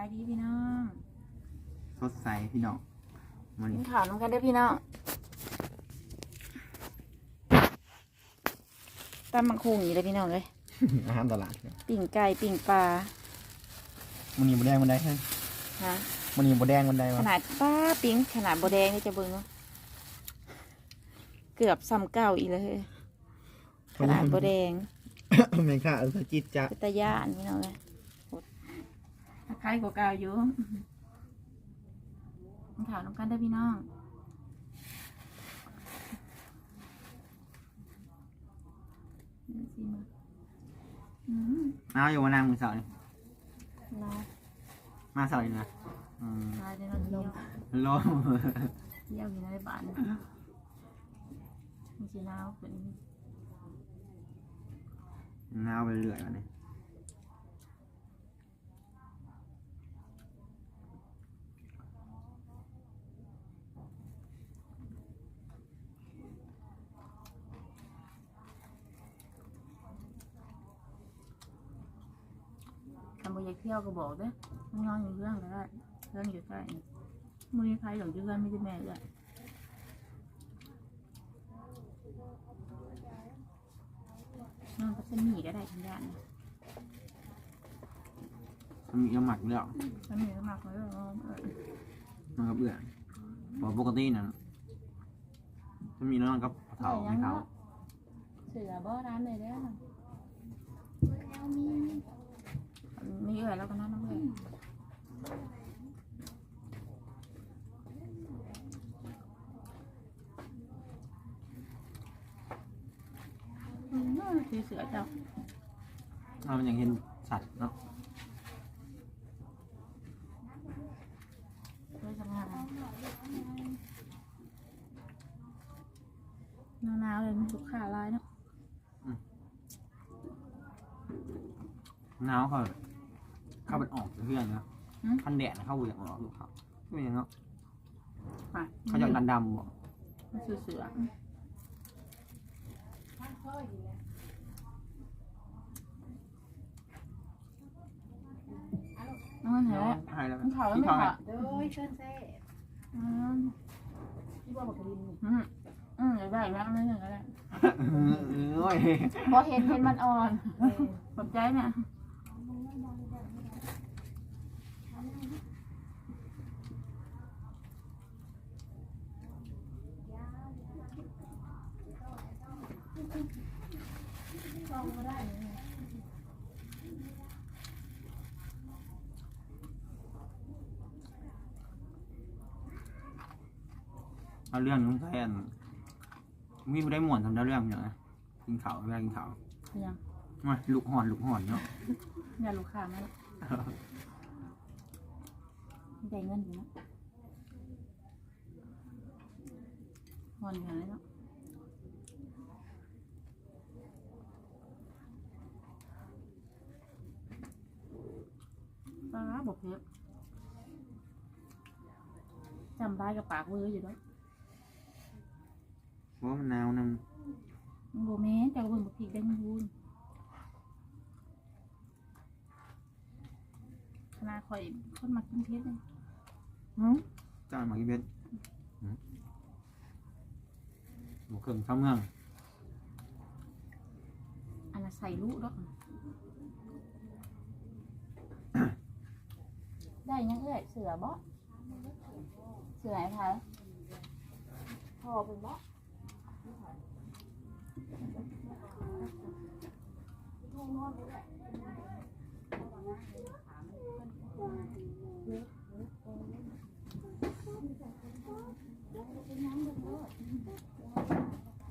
บายดีพี่น้องสดใสพี่น้องมันกินข้าวน้ำกันเด้อพี่น้องตำมังคุงอยู่เลยพี่น้องเลยอาหารตลาดปิ่งไก่ปิ่งปลามันนี่บแดงมันได้ใช่ฮะมันนี่บแดงมันได้ขวะนาดป้าปิ่งขนาดโบแดงนี่จะเบิ่งเนาะเกือบซ้ำเก้าอีกเลยเฮ้ยขนาดโบแดงแมงค่าเออจิตจะเป็นตาย่านพี่น้องเลย คล้ายกว่าเก่าอยู่กินข้าวน้ำกันเด้อพี่น้องเดี๋ยวสิมาอืมเอาอยู่มานั่งมือเสาร์นี่รอมาเสาร์นี่นะอืมรอเดี๋ยวเราเที่ยวลมเที่ยวอยู่ในบ้านมีสีหนาวเป็นหนาวไปเรื่อยวันนี้ ทำบุญอยากเที่ยวก็บอกเด้อมันนอนอยู่เรื่องก็ได้เรื่องอยู่ใกล้นี่มือใครหลงอยู่กันไม่ได้แม่เลยนอนก็จะมีก็ได้ทั้งด้านมันมีกระหมักเรื่องมันมีก็มากเลยเออเออมันก็เบื่อบอกปกตินะจะมีน้องกับเถาไม่เถาเสือบ่ร้านเลยเด้อมีเอื่อยแล้วก็นั่นน้องเอื่อยอืมคือเสือเจ้าเรามันยังเห็นสัตว์เนาะด้วยทำงานหนาวๆเลยมันสุกขาลายเนาะ หนาวเขาเข้าเป็นออกจากเพื่อนนะคันแดดนะเข้าเบื่อออกลูกเขาเป็นยังเนาะไปเขาจะกันดำบ่มันคือเสือน้องมันเห็นไหมหายแล้วมันเขาแล้วไม่ที่เขาโดยเชิญเซ่อืมที่ว่าบอกกระดินอืมอืมเดี๋ยวได้อีกแล้วไม่หนึ่งก็ได้โอ้ยพอเห็นเห็นมันอ่อนสนใจเนี่ย เอาเรื่องนุ่งแทนมีไม่ได้หมวนทำได้เรื่องอย่างนะกินข้าวเวลากินข้าวยังมาลุกห่อนลุกห่อนเนาะอย่าลูกค้ามาได้เงินอยู่นะหอนอยู่เลยเนาะปลาร้าบกเพชรจำได้กับปากเวอร์อยู่ด้วย เพราะว่ามันหนาวนโบแม่นแต่ก็เบิ่งบักพริกได้มันพูนขนาดข่อยคนมากินเพชรเลยำจ้าหมากินเบ็ดหมูเครื่องข้าวเมืองอันน่ะใส่ลูกดอกได้ยังเอ้ยเสือบ่เสือไอ้ไผพอเป็นบ่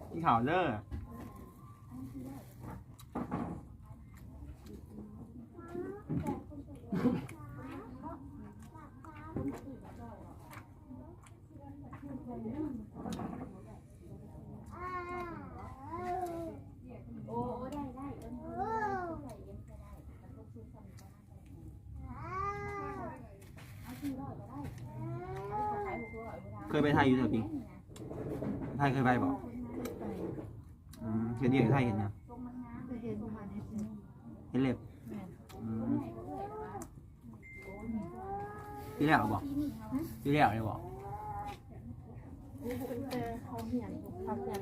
กินข่าวเด้อ โอ้ได้ได้ เค ยไปไทยอยู่เถอะพิงไทยเคยไปบอกอืมเห็นเดียวอยู่ไทยเห็นยังเห็นะเห็นเล็บอืมที่แล้วบอกพี่แล้วเลยบอกเจอเขาเหียนเขาเหียน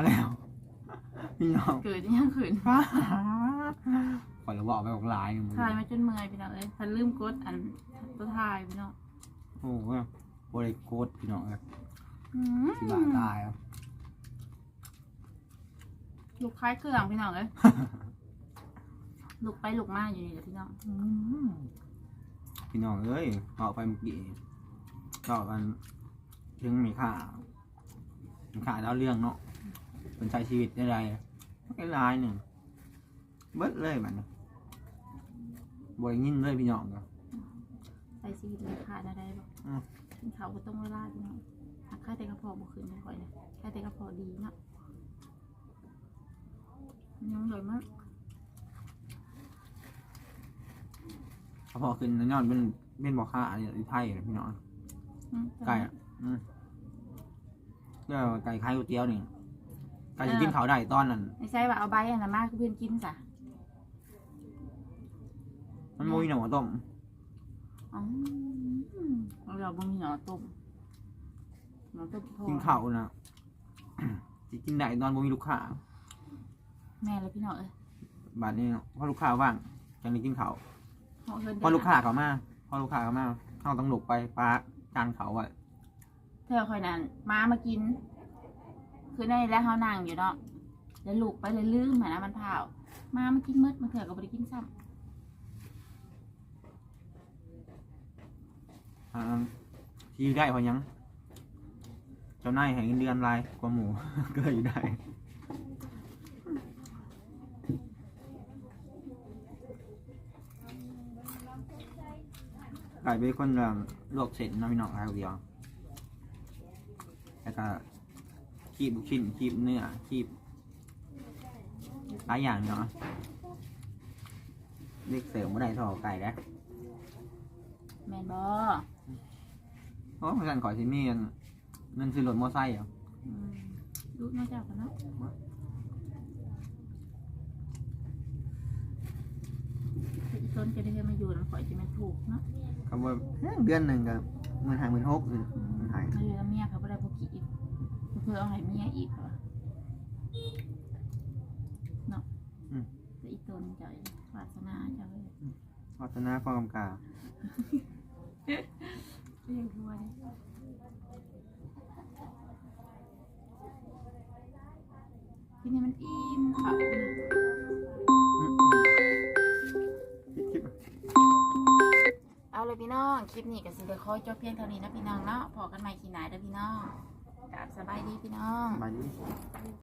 อะไรอะพี่น้องเกิดยังขืนฟ้าขอระบอกไปบอกหลายหนึ่งมึงถ่ายมาจนเมื่อยพี่น้องเอ้ยพันลืมกดอันตัวถ่ายพี่น้องโอ้โหบริโกดพี่น้องครับอืมที่บ้าตายครับลูกคล้ายเครื่องพี่น้องเอ้ยลูกไปลูกมาอยู่นี่แหละพี่น้องพี่น้องเอ้ยเอาไปเมื่อกี้ก็กันถึงมีค่ามีค่าแล้วเรื่องเนาะ เป็นใช้ชีวิตได้ไรไม่ลายหนึ่งเบิดเลยมันบริยินเลยพี่น้องก็ใส่ชีวิตเลยขาดอะไรบ่อืมกินเขาวก็ต้องเวลาพี่น้องหักค่าแต่กระเพาะบ่ขึ้นไม่ค่อยนะค่าแต่กระเพาะดีเนาะยังเลยมากเขาพอขึ้นยอดเป็นเป็นบอกค่าเนี่ยที่ไทยนะพี่น้องอืมไก่อะอืมแล้วไก่คล้ายก๋วยเตี๋ยวนี่ไก่จะกินเขาวได้ตอนนั้นไม่ใช่ว่าเอาใบอันนั้นมาคือเพื่อนกินจ้ะมันมุ้ยหนูต้มอ๋อเราบ่มีหนอต้มหนอต้มพ่อกินข้าวนะสิกินได้ตอนมุ้ยลูกค้าแม่เลยพี่น้องเอ้ยบาดนี้เนาะพอลูกค้าว่างจังได้กินข้าวเพราะเพิ่นพอลูกค้าเขามาพอลูกค้าเขามาเขาต้องหลบไปปลาจานเขาไว้เธอคอยนั้นมามากิน คือในแล้วเขานั่งอยู่เนาะแล้วลูกไปเลยลืมหมือนะมันเผามามากินมืดมาเถื่อก็บ่ได้กินซ้อ่าที่ได้เพอยัง เจ้านายแห่งเงินเดือนรายกว่าหมู ก็เลยอยู่ได้ไก่เป็นคนเอ่อลวกเสร็จเนาะพี่น้องเอาเดียวแล้วก็ คีบลูกชิ้นคีบเนื้อคีบหลายอย่างเนาะเล็กเสริมไม่ได้ทอไก่แล้วแมนบอเพราะฉันขอที่มีอันเงินซื้อรถมอไซค์อะมดูน่าจะกันเนาะอีต้นจะได้มาอยู่น้ำข่อยจะมันถูกเนาะคำว่าเดือนหนึ่งกับเงินหายเงินหกเงินอืมหายมาอยู่กับเมียเขาไม่ได้พวกขี้อีก เพื่อเอาให้เมียอีกเหรอเนาะแต่อีต้นจะวาสนาจะเลยวัฒนาความกำกาเรียกด้วยที่นี่มันอิ่มค่ะอืมอืมคลิปเอาเลยพี่น้อง คลิปนี้ก็สิเดี๋ยวขอจบเพียงเท่านี้นะพี่น้องเนาะพอกันใหม่ขีหนายเด้อพี่น้อง กราบสบายดีพี่น้องๆมาดิ